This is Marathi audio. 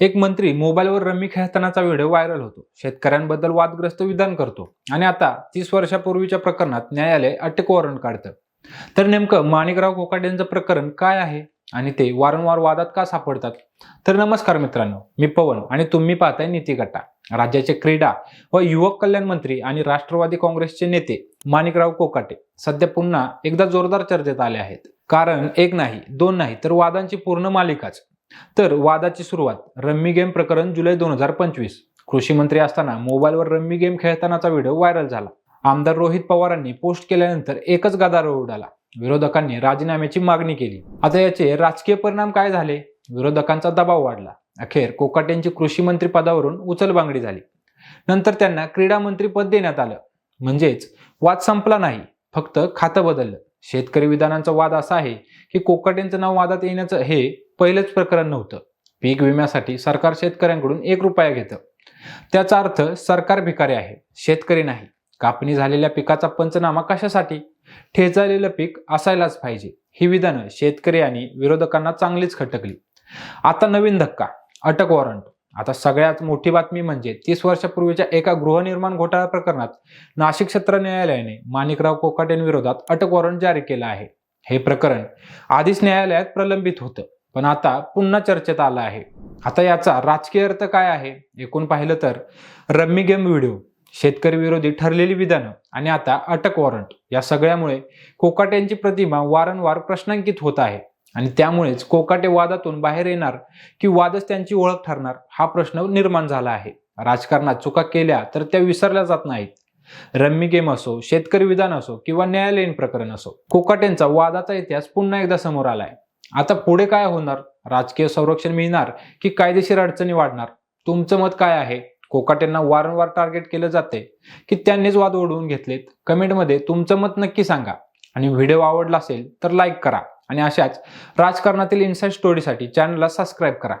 एक मंत्री मोबाईलवर रम्मी खेळतानाचा व्हिडिओ व्हायरल होतो. शेतकऱ्यांबद्दल वादग्रस्त विधान करतो. आणि आता तीस वर्षापूर्वीच्या प्रकरणात न्यायालय अटक वॉरंट काढतं. तर नेमकं माणिकराव कोकाटेंचं प्रकरण काय आहे? आणि ते वारंवार वादात का सापडतात? तर नमस्कार मित्रांनो मी पवन आणि तुम्ही पाहताय नीती गट्टा. राज्याचे क्रीडा व युवक कल्याण मंत्री आणि राष्ट्रवादी काँग्रेसचे नेते माणिकराव कोकाटे सध्या पुन्हा एकदा जोरदार चर्चेत आले आहेत. कारण एक नाही दोन नाही तर वादांची पूर्ण मालिकाच. तर वादाची सुरुवात रम्मी गेम प्रकरण जुलै दोन हजार पंचवीस. कृषी मंत्री असताना मोबाईलवर रम्मी गेम खेळतानाचा व्हिडिओ व्हायरल झाला. आमदार रोहित पवारांनी पोस्ट केल्यानंतर एकच गदारोळ उडाला. विरोधकांनी राजीनाम्याची मागणी केली. आता याचे राजकीय परिणाम काय झाले? विरोधकांचा दबाव वाढला. अखेर कोकाटेंची कृषी मंत्री पदावरून उचलबांगडी झाली. नंतर त्यांना क्रीडा मंत्री पद देण्यात आलं. म्हणजेच वाद संपला नाही फक्त खातं बदललं. शेतकरी विधानांचा वाद असा आहे की कोकाटेंचं नाव वादात येण्याचं हे पहिलंच प्रकरण नव्हतं. पीक विम्यासाठी सरकार शेतकऱ्यांकडून एक रुपया घेतं. त्याचा अर्थ सरकार भिकारी आहे शेतकरी नाही. कापणी झालेल्या पिकाचा पंचनामा कशासाठी? ठेचालेलं पीक असायलाच पाहिजे. ही विधानं शेतकरी आणि विरोधकांना चांगलीच खटकली. आता नवीन धक्का अटक वॉरंट. आता सगळ्यात मोठी बातमी म्हणजे तीस वर्षापूर्वीच्या एका गृहनिर्माण घोटाळा प्रकरणात नाशिक सत्र न्यायालयाने माणिकराव कोकाटेंविरोधात अटक वॉरंट जारी केलं आहे. हे प्रकरण आधीच न्यायालयात प्रलंबित होतं. पण आता पुन्हा चर्चेत आला आहे. आता याचा राजकीय अर्थ काय आहे? एकूण पाहिलं तर रम्मी गेम व्हिडिओ शेतकरी विरोधी ठरलेली विधानं आणि आता अटक वॉरंट या सगळ्यामुळे कोकाट्यांची प्रतिमा वारंवार प्रश्नांकित होत आहे. आणि त्यामुळेच कोकाटे वादातून बाहेर येणार की वादच त्यांची ओळख ठरणार हा प्रश्न निर्माण झाला आहे. राजकारणात चुका केल्या तर त्या विसरल्या जात नाहीत. रम्मी गेम असो शेतकरी विधान असो किंवा न्यायालयीन प्रकरण असो कोकाटेंचा वादाचा इतिहास पुन्हा एकदा समोर आलाय. आता पुढे काय होणार? राजकीय संरक्षण मिळणार की कायदेशीर अडचणी वाढणार? तुमचं मत काय आहे? कोकाटेंना वारंवार टार्गेट केलं जाते की त्यांनीच वाद ओढवून घेतलेत? कमेंटमध्ये तुमचं मत नक्की सांगा. आणि व्हिडिओ आवडला असेल तर लाईक करा. आणि अशाच राजकारणातील इन्साईट स्टोरीसाठी चॅनलला सबस्क्राईब करा.